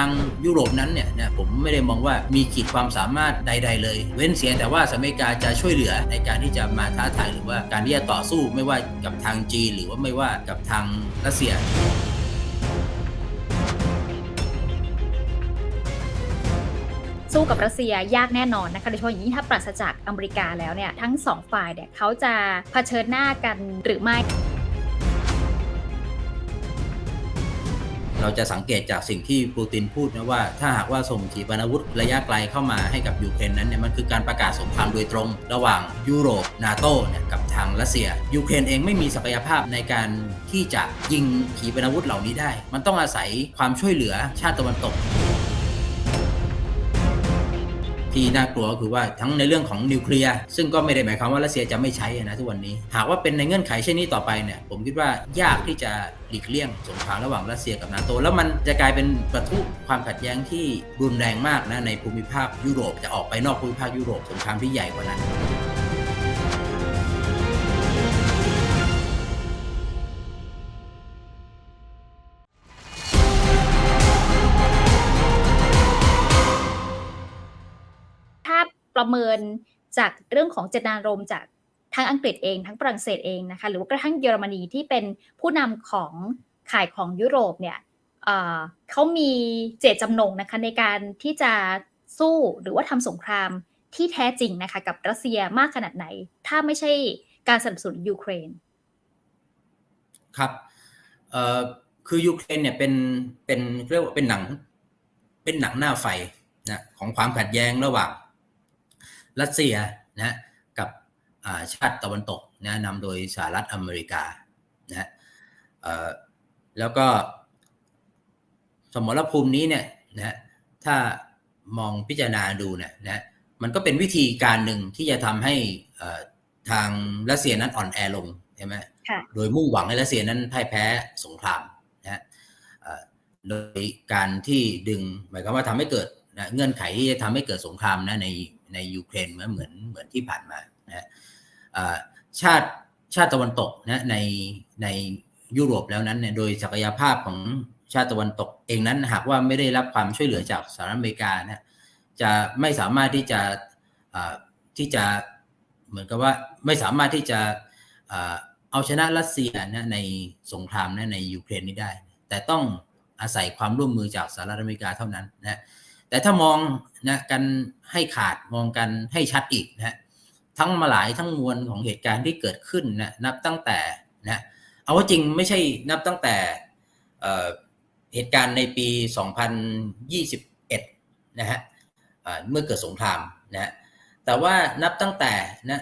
างยุโรปนั้นเนี่ยนะผมไม่ได้มองว่ามีขีดความสามารถใด ๆ เลย เว้นเสียแต่ว่าสหรัฐอเมริกาจะช่วยเหลือในการที่จะมาท้าทายหรือว่าการที่จะต่อสู้ไม่ว่ากับทางจีนหรือว่าไม่ว่ากับทางรัสเซียสู้กับรัสเซียยากแน่นอนนะคะโดยเฉพาะอย่างยิ่งถ้าปราศจากอเมริกาแล้วเนี่ยทั้งสองฝ่ายเนี่ยเขาจะเผชิญหน้ากันหรือไม่ เราจะสังเกตจากสิ่งที่ปูตินพูดนะว่าถ้าหากว่าส่งขีปนาวุธระยะไกลเข้ามาให้กับยูเครนนั้นเนี่ยมันคือการประกาศสงครามโดยตรง ระหว่างยุโรปนาโตเนี่ยกับทางรัสเซียยูเครนเองไม่มีศักยภาพในการที่จะยิงขีปนาวุธเหล่านี้ได้ มันต้องอาศัยความช่วยเหลือชาติตะวันตก ที่น่ากลัวก็คือว่าทั้งในเรื่องของนิวเคลียร์ซึ่งก็ไม่ได้หมายความว่ารัสเซียจะไม่ใช้นะทุกวันนี้ หากว่าเป็นในเงื่อนไขเช่นนี้ต่อไปเนี่ยผมคิดว่ายากที่จะหลีกเลี่ยงสงครามระหว่างรัสเซียกับนาโตแล้วมันจะกลายเป็นประทุความขัดแย้งที่รุนแรงมากนะในภูมิภาคยุโรปจะออกไปนอกภูมิภาคยุโรปสงครามที่ใหญ่กว่านั้น ประเมินจากเรื่องของเจตนารมณ์จากทั้งอังกฤษเองทั้งฝรั่งเศสเองนะคะหรือว่ากระทั่งเยอรมนีที่เป็นผู้นำของข่ายของยุโรปเนี่ยเเขามีเจตจำนงนะคะในการที่จะสู้หรือว่าทำสงครามที่แท้จริงนะคะกับรัสเซียมากขนาดไหน ถ้าไม่ใช่การสนับสนุนยูเครน ครับคือยูเครนเนี่ยเป็นเป็นเรียกว่าเป็นหนังเป็นหนังหน้าไฟนะของความขัดแย้งระหว่าง รัสเซียนะกับอ่าชาติตะวันตกนะนำโดยสหรัฐอเมริกานะเอ่อแล้วก็สมรภูมินี้เนี่ยนะถ้ามองพิจารณาดูเนี่ยนะมันก็เป็นวิธีการหนึ่งที่จะทำให้เอ่อทางรัสเซียนั้นอ่อนแอลงใช่ไหมค่ะโดยมุ่งหวังให้รัสเซียนั้นพ่ายแพ้สงครามนะฮะเอ่อโดยการที่ดึงหมายความว่าทำให้เกิดนะเงื่อนไขที่จะทำให้เกิดสงครามนะในในยูเครนเหมือนเหมือนเหมือนที่ผ่านมานะชาติชาติตะวันตกนะในในยุโรปแล้วนั้นเนี่ยโดยศักยภาพของชาติตะวันตกเองนั้นหากว่าไม่ได้รับความช่วยเหลือจากสหรัฐอเมริกานะจะไม่สามารถที่จะที่จะเหมือนกับว่าไม่สามารถที่จะเอ่อเอาชนะรัสเซียนะในสงครามนะในยูเครนนี้ได้ แต่ต้องอาศัยความร่วมมือจากสหรัฐอเมริกาเท่านั้นนะ แต่ถ้ามองนะกันให้ขาดมองกันให้ชัดอีกนะทั้งมาหลายทั้งมวลของเหตุการณ์ที่เกิดขึ้นนะนับตั้งแต่นะเอาว่าจริงไม่ใช่นับตั้งแต่เเหตุการณ์ในปี 2021 นะฮะเอ่อเมื่อเกิดสงครามนะแต่ว่านับตั้งแต่นะ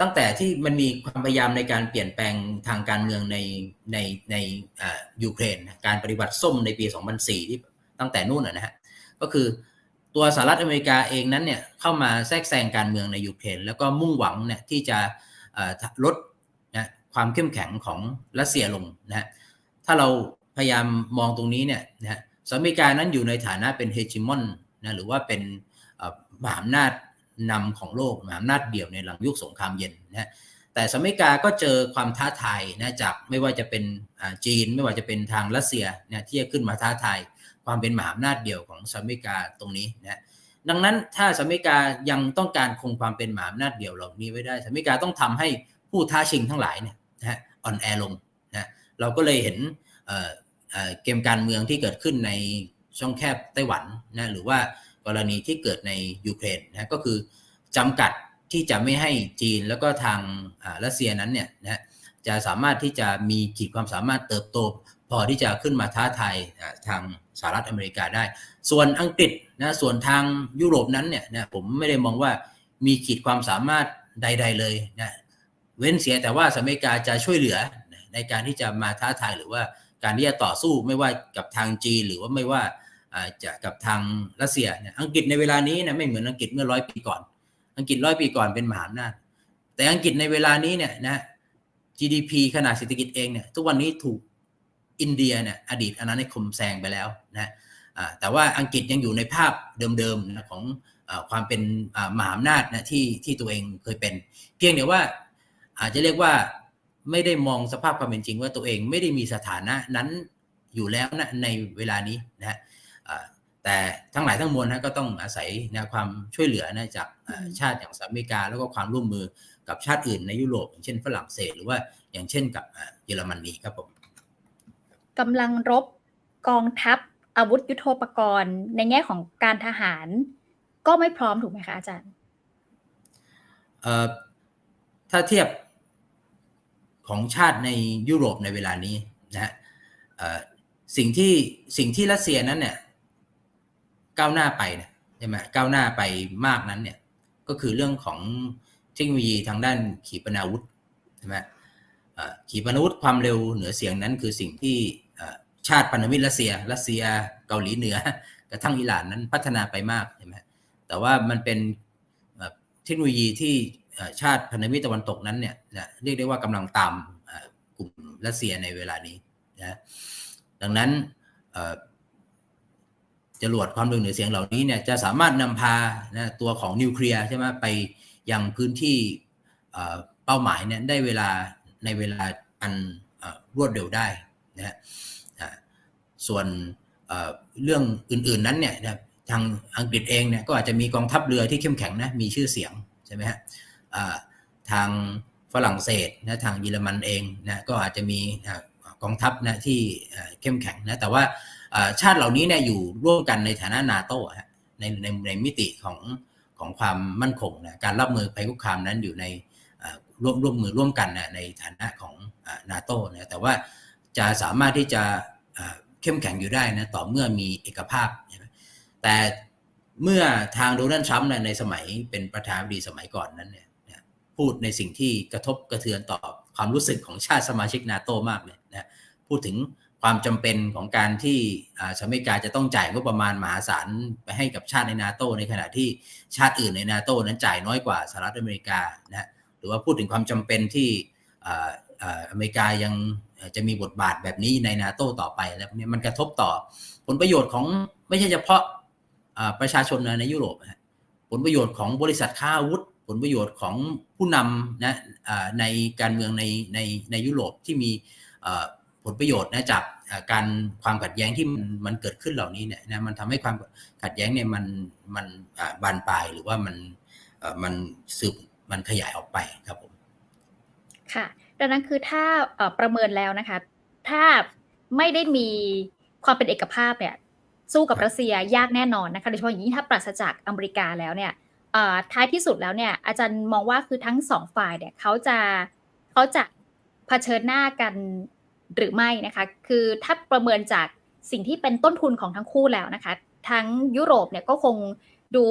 ตั้งแต่ที่มันมีความพยายามในการเปลี่ยนแปลงทางการเมืองในในในยูเครน การปฏิวัติส้มในปี 2004 ที่ตั้งแต่นู่นนะฮะ ก็คือตัวสหรัฐอเมริกาเองนั้นเนี่ยเข้ามาแทรกแซงการเมืองในยูเครนแล้วก็มุ่งหวังเนี่ยที่จะลดนะความเข้มแข็งของรัสเซียลงนะฮะถ้าเราพยายามมองตรงนี้เนี่ยนะฮะสหรัฐอเมริกานั้นอยู่ในฐานะเป็นเฮจิมอนนะหรือว่าเป็นมหาอำนาจนำของโลกมหาอำนาจเดี่ยวในหลังยุคสงครามเย็นนะแต่สหรัฐอเมริกาก็เจอความท้าทายนะจากไม่ว่าจะเป็นจีน ไม่ว่าจะเป็นทางรัสเซียนะที่จะขึ้นมาท้าทาย ความเป็นมหาอำนาจเดี่ยวของสหรัฐอเมริกาตรงนี้นะดังนั้นถ้าสหรัฐอเมริกายังต้องการคงความเป็นมหาอำนาจเดี่ยวเหล่านี้ไว้ได้สหรัฐอเมริกาต้องทำให้ผู้ท้าชิงทั้งหลายเนี่ยนะอ่อนแอลงนะเราก็เลยเห็นเกมการเมืองที่เกิดขึ้นในช่องแคบไต้หวันนะหรือว่ากรณีที่เกิดในยูเครนนะก็คือจำกัดที่จะไม่ให้จีนแล้วก็ทางรัสเซียนั้นเนี่ยนะจะสามารถที่จะมีขีดความสามารถเติบโต พอที่จะขึ้นมาท้าทายทางสหรัฐอเมริกาได้ ส่วนอังกฤษนะส่วนทางยุโรปนั้นเนี่ยนะผมไม่ได้มองว่ามีขีดความสามารถใด ๆ เลยนะเว้นเสียแต่ว่าสหรัฐอเมริกาจะช่วยเหลือในการที่จะมาท้าทายหรือว่าการที่จะต่อสู้ไม่ว่ากับทางจีนหรือว่าไม่ว่าจะกับทางรัสเซียอังกฤษในเวลานี้นะไม่เหมือนอังกฤษเมื่อร้อยปีก่อน อังกฤษร้อยปีก่อนเป็นมหาอำนาจแต่อังกฤษในเวลานี้เนี่ยนะ GDP ขนาดเศรษฐกิจเองเนี่ยทุกวันนี้ถูก อินเดียเนี่ยอดีตอาณานิคมแซงไปแล้วนะแต่ว่าอังกฤษยังอยู่ในภาพเดิมๆนะของอความเป็นมหาอำนาจนะที่ที่ตัวเองเคยเป็น เพียงแต่ว่าอาจจะเรียกว่าไม่ได้มองสภาพความเป็นจริงว่าตัวเองไม่ได้มีสถานะนั้นอยู่แล้วนะในเวลานี้นะฮะอ่าแต่ทั้งหลายทั้งมวลนะก็ต้องอาศัยนะความช่วยเหลือนะจากอ่าอืมชาติอย่างสหรัฐอเมริกา แล้วก็ความร่วมมือกับชาติอื่นในยุโรปอย่างเช่นฝรั่งเศส หรือว่าอย่างเช่นกับอ่าเยอรมนีครับผม กำลังรบกองทัพอาวุธยุโทโธปกรณ์ ในแง่ของการทหาร ก็ไม่พร้อมถูกไหมคะอาจารย์ถ้าเทียบของชาติในยุโรปในเวลานี้นะฮะสิ่งที่สิ่งที่รัสเซียนั้นเนี่ยก้าวหน้าไปเนี่ยใช่ไหมก้าวหน้าไปมากนั้นเนี่ยก็คือเรื่องของเทคโนโลยีทางด้านขีปนาวุธใช่ไหมเอ่อขีปนาวุธความเร็วเหนือเสียงนั้นคือสิ่งที่ ชาติพันธมิตรรัสเซีย รัสเซียเกาหลีเหนือกระทั่งอิหร่านนั้นพัฒนาไปมากใช่ไหมแต่ว่ามันเป็นเทคโนโลยีที่ชาติพันธมิตรตะวันตกนั้นเนี่ยเรียกได้ว่ากำลังตามกลุ่มรัสเซียในเวลานี้นะดังนั้นจรวดความเร็วเหนือเสียงเหล่านี้เนี่ยจะสามารถนำพานะตัวของนิวเคลียร์ใช่ไหมไปยังพื้นที่เป้าหมายเนี่ยได้เวลาในเวลาอันรวดเร็วได้นะ ส่วนเรื่องอื่นๆนั้นเนี่ยทางอังกฤษเองเนี่ยก็อาจจะมีกองทัพเรือที่เข้มแข็งนะมีชื่อเสียงใช่ไหมฮะทางฝรั่งเศสนะทางเยอรมันเองนะก็อาจจะมีกองทัพนะที่เข้มแข็งนะแต่ว่าชาติเหล่านี้เนี่ยอยู่ร่วมกันในฐานะนาโต้ในในในมิติของของความมั่นคงนะการรับมือภัยคุกคามนั้นอยู่ในร่วมร่วมมือร่วมกันนะในฐานะของนาโต้นะแต่ว่าจะสามารถที่จะ เข้มแข็งอยู่ได้นะต่อเมื่อมีเอกภาพใช่ไหมแต่เมื่อทางโดนัลด์ทรัมป์ในสมัยเป็นประธานาธิบดีสมัยก่อนนั้นเนี่ยพูดในสิ่งที่กระทบกระเทือนต่อความรู้สึกของชาติสมาชิกนาโตมากเลยนะพูดถึงความจำเป็นของการที่อ่าสหรัฐอเมริกาจะต้องจ่ายงบประมาณมหาศาลไปให้กับชาติในนาโตในขณะที่ชาติอื่นในนาโตนั้นจ่ายน้อยกว่าสหรัฐอเมริกานะหรือว่าพูดถึงความจำเป็นที่อ่าอเมริกายัง จะมีบทบาทแบบนี้ในนาโตต่อไปแล้วเนี่ยมันกระทบต่อผลประโยชน์ของไม่ใช่เฉพาะประชาชนในยุโรปนะผลประโยชน์ของบริษัทค้าอาวุธ ผลประโยชน์ของผู้นำนะในการเมืองในในในยุโรปที่มีผลประโยชน์นะจากการความขัดแย้งที่มันเกิดขึ้นเหล่านี้เนี่ยนะมันทำให้ความขัดแย้งเนี่ยมันมันบานปลายหรือว่ามันมันสืบมันขยายออกไปครับผมค่ะ ดังนั้นคือถ้าประเมินแล้วนะคะ ถ้าไม่ได้มีความเป็นเอกภาพเนี่ยสู้กับรัสเซียยากแน่นอนนะคะโดยเฉพาะอย่างยิ่งถ้าปราศจากอเมริกาแล้วเนี่ยท้ายที่สุดแล้วเนี่ยอาจารย์มองว่าคือทั้งสองฝ่ายเนี่ยเขาจะเขาจะเผชิญหน้ากันหรือไม่นะคะ คือถ้าประเมินจากสิ่งที่เป็นต้นทุนของทั้งคู่แล้วนะคะ ทั้งยุโรปเนี่ยก็คงดู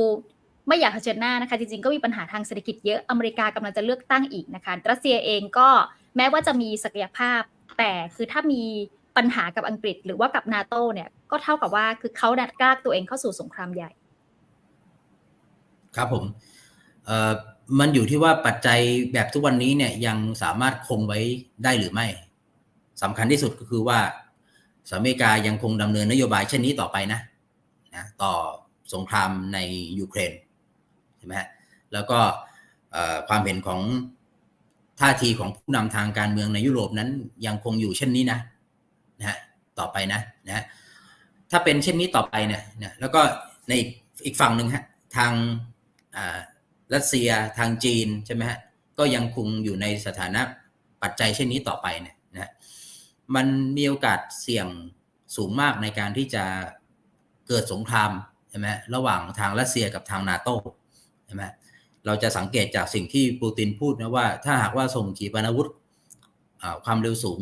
ไม่อยากเผชิญหน้านะคะจริงๆก็มีปัญหาทางเศรษฐกิจเยอะอเมริกากำลังจะเลือกตั้งอีกนะคะรัสเซียเองก็แม้ว่าจะมีศักยภาพ แต่คือถ้ามีปัญหากับอังกฤษ หรือว่ากับนาโตเนี่ยก็เท่ากับว่าคือเขาดัดกล้าตัวเองเข้าสู่สงครามใหญ่ ครับผมเอ่อมันอยู่ที่ว่าปัจจัยแบบทุกวันนี้เนี่ยยังสามารถคงไว้ได้หรือไม่สำคัญที่สุดก็คือว่าสหรัฐอเมริกายังคงดำเนินนโยบายเช่นนี้ต่อไปนะนะต่อสงครามในยูเครน ใช่ไหมฮะแล้วก็ความเห็นของท่าทีของผู้นำทางการเมืองในยุโรปนั้นยังคงอยู่เช่นนี้นะนะฮะต่อไปนะนะฮะถ้าเป็นเช่นนี้ต่อไปเนี่ยนะแล้วก็ในอีกฝั่งหนึ่งฮะทางรัสเซียทางจีนใช่ไหมฮะก็ยังคงอยู่ในสถานะปัจจัยเช่นนี้ต่อไปเนี่ยนะฮะมันมีโอกาสเสี่ยงสูงมากในการที่จะเกิดสงครามใช่ไหมระหว่างทางรัสเซียกับทางนาโต ใช่ไหมเราจะสังเกตจากสิ่งที่ปูตินพูดนะว่า ถ้าหากว่าส่งขีปนาวุธความเร็วสูง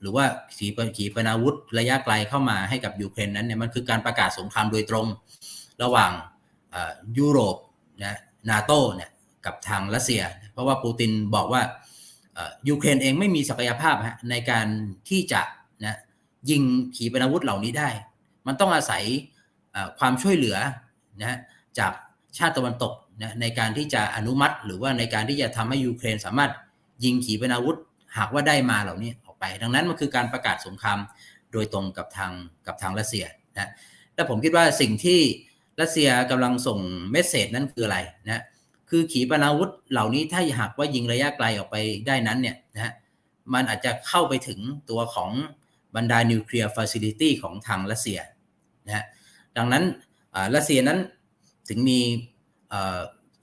หรือว่าขีปขีปนาวุธระยะไกลเข้ามาให้กับยูเครนนั้นเนี่ยมันคือการประกาศสงครามโดยตรง ระหว่างยุโรปนะนาโตเนี่ยกับทางรัสเซีย เพราะว่าปูตินบอกว่ายูเครนเองไม่มีศักยภาพฮะในการที่จะนะยิงขีปนาวุธเหล่านี้ได้ มันต้องอาศัยความช่วยเหลือนะจากชาติตะวันตก นะในการที่จะอนุมัติ หรือว่าในการที่จะทำให้ยูเครนสามารถยิงขีปนาวุธ หากว่าได้มาเหล่านี้ออกไป ดังนั้นมันคือการประกาศสงครามโดยตรงกับทางกับทางรัสเซียนะและผมคิดว่าสิ่งที่รัสเซียกำลังส่งเมสเซจนั้นคืออะไรนะคือขีปนาวุธเหล่านี้ถ้าหากว่ายิงระยะไกลออกไปได้นั้นเนี่ยนะฮะมันอาจจะเข้าไปถึงตัวของบรรดานิวเคลียร์ฟ a ซิลิตี้ของทางรัสเซียนะฮะดังนั้นรัสเซียนั้นถึงมี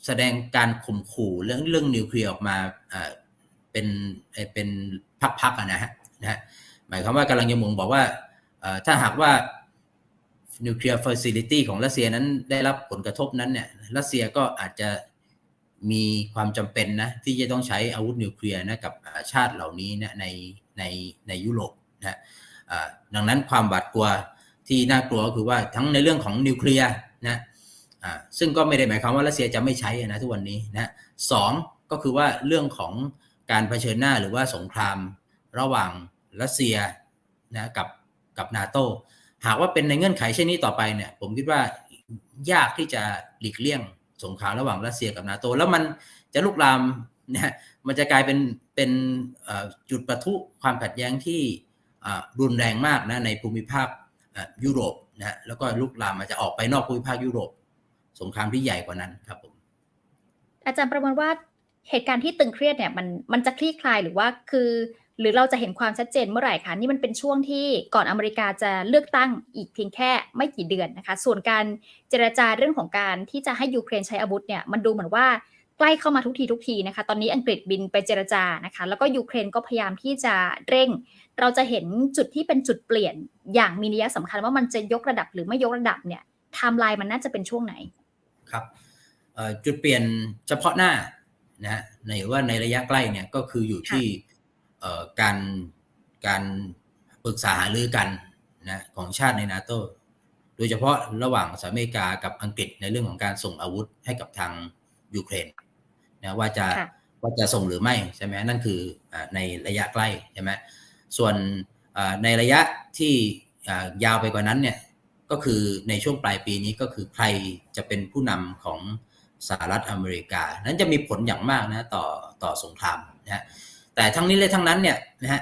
แสดงการข่มขู่เรื่องเรื่องนิวเคลียร์ออกมาเป็นเป็นพักๆะนะฮะนะฮะหมายความว่ากำลังจะมงบอกว่าถ้าหากว่านิวเคลียร์ฟ a ซิลิตี้ของรัสเซียนั้นได้รับผลกระทบนั้นเนี่ยรัสเซียก็อาจจะมีความจำเป็นนะที่จะต้องใช้อาวุธนิวเคลียร์นะกับชาติเหล่านี้นะในในในยุโรปนะดังนั้นความหวาดกลัวที่น่ากลัวก็คือว่าทั้งในเรื่องของนิวเคลียร์นะ อ่าซึ่งก็ไม่ได้หมายความว่ารัสเซียจะไม่ใช้นะทุกวันนี้นะสองก็คือว่าเรื่องของการเผชิญหน้าหรือว่าสงครามระหว่างรัสเซียนะกับกับนาโตหากว่าเป็นในเงื่อนไขเช่นนี้ต่อไปเนี่ยผมคิดว่ายากที่จะหลีกเลี่ยงสงครามระหว่างรัสเซียกับนาโตแล้วมันจะลุกลามนะมันจะกลายเป็นเป็นจุดประทุความขัดแย้งที่รุนแรงมากนะในภูมิภาคยุโรปนะแล้วก็ลุกลามมันจะออกไปนอกภูมิภาคยุโรป สงครามที่ใหญ่กว่านั้นครับผมอาจารย์ประเมินว่าเหตุการณ์ที่ตึงเครียดเนี่ยมันมันจะคลี่คลายหรือว่าคือ หรือเราจะเห็นความชัดเจนเมื่อไหร่คะนี่มันเป็นช่วงที่ก่อนอเมริกาจะเลือกตั้งอีกเพียงแค่ไม่กี่เดือนนะคะ ส่วนการเจรจาเรื่องของการที่จะให้ยูเครนใช้อาวุธเนี่ยมันดูเหมือนว่าใกล้เข้ามาทุกทีทุกทีนะคะ ตอนนี้อังกฤษบินไปเจรจานะคะ แล้วก็ยูเครนก็พยายามที่จะเร่ง เราจะเห็นจุดที่เป็นจุดเปลี่ยนอย่างมีนัยสำคัญว่ามันจะยกระดับหรือไม่ยกระดับเนี่ยไทม์ไลน์มันน่าจะเป็นช่วงไหน ครับเอ่อจุดเปลี่ยนเฉพาะหน้านะฮะในว่าในระยะใกล้เนี่ยก็คืออยู่ที่เอ่อการการปรึกษาหารือกันนะของชาติในนาโตโดยเฉพาะระหว่างสหรัฐอเมริกากับอังกฤษในเรื่องของการส่งอาวุธให้กับทางยูเครนนะว่าจะค่ะว่าจะส่งหรือไม่ใช่ไหมนั่นคืออาในระยะใกล้ใช่ไหมส่วนอ่าในระยะที่อ่ายาวไปกว่านั้นเนี่ย ก็คือในช่วงปลายปีนี้ก็คือใครจะเป็นผู้นำของสหรัฐอเมริกา นั้นจะมีผลอย่างมากนะต่อต่อสงครามนะฮะแต่ทั้งนี้และทั้งนั้นเนี่ยนะฮะ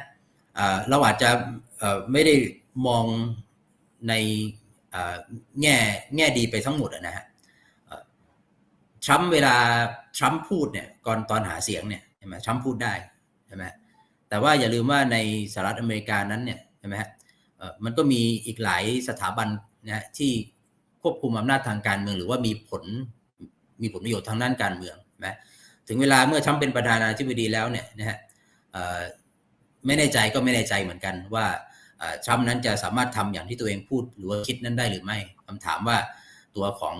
เราอาจจะไม่ได้มองในแง่แง่ดีไปทั้งหมดนะฮะทรัมป์เวลาทรัมป์พูดเนี่ยก่อนตอนหาเสียงเนี่ยใช่ไหมทรัมป์พูดได้ใช่ไหมแต่ว่าอย่าลืมว่าในสหรัฐอเมริกานั้นเนี่ยใช่ไหมฮะมันก็มีอีกหลายสถาบัน นะที่ควบคุมอำนาจทางการเมือง หรือว่ามีผลมีผลประโยชน์ทางด้านการเมืองนะถึงเวลาเมื่อทรัมเป็นประธานาธิบดีแล้วเนี่ยนะฮะไม่แน่ใจก็ไม่แน่ใจเหมือนกันว่าเอ่อทรัมป์นั้นจะสามารถทำอย่างที่ตัวเองพูดหรือว่าคิดนั้นได้หรือไม่คำถามว่าตัวของ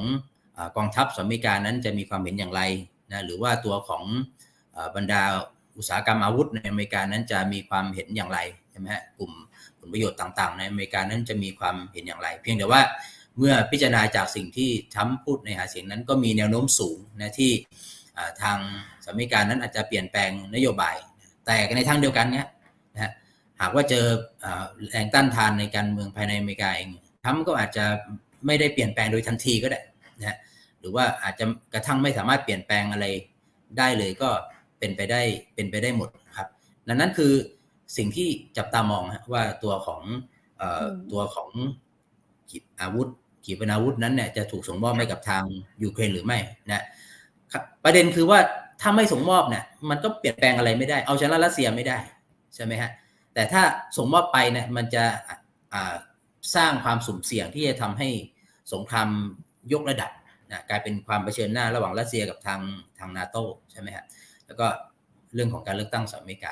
อกองทัพสหรัฐอเมริกานั้นจะมีความเห็นอย่างไรนะหรือว่าตัวของอบรรดาอุตสาหกรรมอาวุธในอเมริกานั้นจะมีความเห็นอย่างไรใช่ไหมฮะกลุ่ม ลประโยชน์ต่างๆ ในอเมริกานั้นจะมีความเห็นอย่างไร เพียงแต่ว่าเมื่อพิจารณาจากสิ่งที่ทรัมพูดในหาเสียงนั้นก็มีแนวโน้มสูงนะที่ทางสหรัฐอเมริกานั้นอาจจะเปลี่ยนแปลงนโยบาย แต่ในทางเดียวกันเนี้ยนะฮะหากว่าเจอแรงต้านทานในการเมืองภายในอเมริกาเองทรัมก็อาจจะไม่ได้เปลี่ยนแปลงโดยทันทีก็ได้นะฮะหรือว่าอาจจะกระทั่งไม่สามารถเปลี่ยนแปลงอะไรได้เลยก็เป็นไปได้เป็นไปได้หมดครับดังนั้นคือ สิ่งที่จับตามองฮะว่าตัวของเอ่ออมตัวของขีปอาวุธขีปนาวุธนั้นเนี่ยจะถูกส่งมอบให้กับทางยูเครนหรือไม่นะครับประเด็นคือว่าถ้าไม่ส่งมอบเนี่ยมันก็เปลี่ยนแปลงอะไรไม่ได้ เอาชนะรัสเซียไม่ได้ใช่ไหมฮะแต่ถ้าส่งมอบไปเนี่ยมันจะอ่าสร้างความสุ่มเสี่ยงที่จะทำให้สงครามยกระดับนะกลายเป็นความเผชิญหน้าระหว่างรัสเซียกับทางทางนาโตใช่ไหมฮะแล้วก็เรื่องของการเลือกตั้งสหรัฐอเมริกา